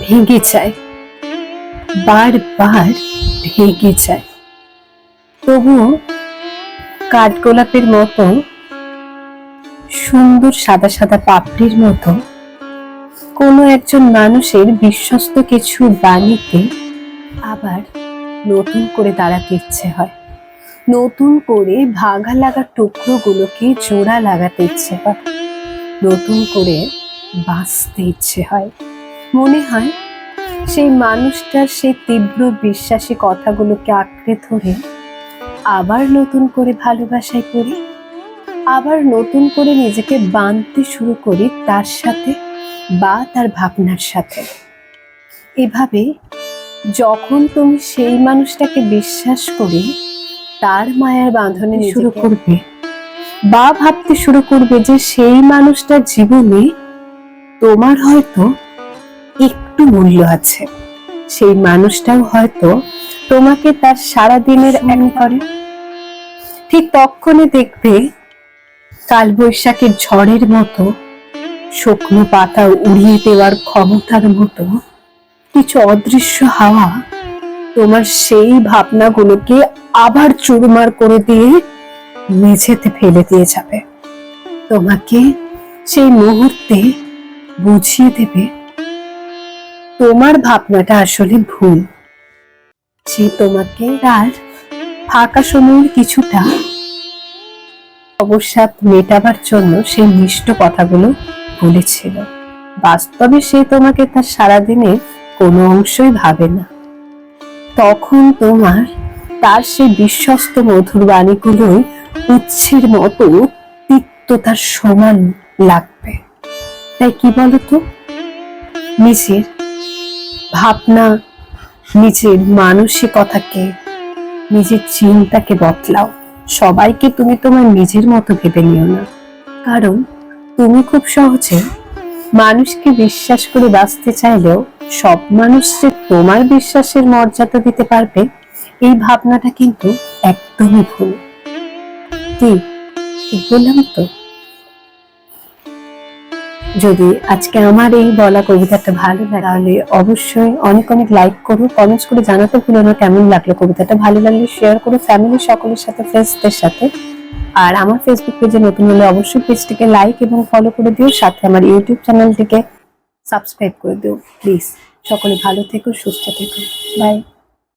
ভেঙে যায়। বারবার ভেঙে যায়। তবুও কাঠগোলাপের মতো সুন্দর সাদা সাদা পাপড়ির মতো কোনো একজন মানুষের বিশ্বস্ত কিছু বাণীতে আবার নতুন করে দাঁড়াতে ইচ্ছে হয়। নতুন করে ভাগা লাগা টুকরোগুলোকে জোড়া লাগাতে ইচ্ছে হয়। নতুন করে বাঁচতে ইচ্ছে হয়। মনে হয় সেই মানুষটার সেই তীব্র বিশ্বাসী কথাগুলোকে আঁকড়ে ধরে আবার নতুন করে ভালোবাসায় করি আবার নতুন করে নিজেকে বাঁধতে শুরু করি তার সাথে বা তার ভাবনার সাথে। এভাবে যখন তুমি সেই মানুষটাকে বিশ্বাস করে তার মায়ার বাঁধনে শুরু করবে বা ভাবতে শুরু করবে যে সেই মানুষটার জীবনে তোমার হয়তো একটু মূল্য আছে। সেই মানুষটাও হয়তো তোমাকে তার সারা দিনের এমন করে। ঠিক তখনই দেখবে কালবৈশাখীর ঝড়ের মতো শুকনো পাতা উড়িয়ে দেওয়ার ক্ষমতার মতো কিছু অদৃশ্য হাওয়া তোমার সেই ভাবনাগুলোকে আবার চুরমার করে দিয়ে মেঝেতে ফেলে দিয়ে যাবে। তোমাকে সেই মুহূর্তে বুঝিয়ে দেবে তোমার ভাবনাটা আসলে ভুল। সে তোমাকে তার ফাঁকা সময়ের কিছুটা অবসাদ মেটাবার জন্য সেই মিষ্ট কথাগুলো বলেছিল। বাস্তবে সে তোমাকে তার সারাদিনের কোনো অংশই ভাবে না। তখন তোমার তার সেই বিশ্বস্ত মধুর বাণীগুলোই উচ্ছের মতো তিক্ততার সমান লাগবে। তাই কি বলতো নিজের ভাবনা, নিজের মানসিকতাকে, নিজের চিন্তাকে বদলাও। সবাইকে তুমি তোমার নিজের মতো ভেবে নিও না। কারণ তুমি খুব সহজে মানুষকে বিশ্বাস করে বাঁচতে চাইলেও সব মানুষ যে তোমার বিশ্বাসের মর্যাদা দিতে পারবে, এই ভাবনাটা কিন্তু একদমই ভুল। কি? ঠিক বললাম তো? যদি আজকে আমার এই বলা কবিতাটা ভালো লাগে, তাহলে অবশ্যই অনেক অনেক লাইক করো কমেন্টস করে জানাতে ভুলো না কেমন লাগল কবিতাটা। ভালো লাগলে শেয়ার করো ফ্যামিলির সকলের সাথে ফ্রেন্ডসদের সাথে। আর আমার ফেসবুক পেজে নতুন হলে অবশ্যই পেজটিকে লাইক এবং ফলো করে দিও, সাথে আমার ইউটিউব চ্যানেলটিকে সাবস্ক্রাইব করে দিও। প্লিজ সকলে ভালো থেকো, সুস্থ থেকো। বাই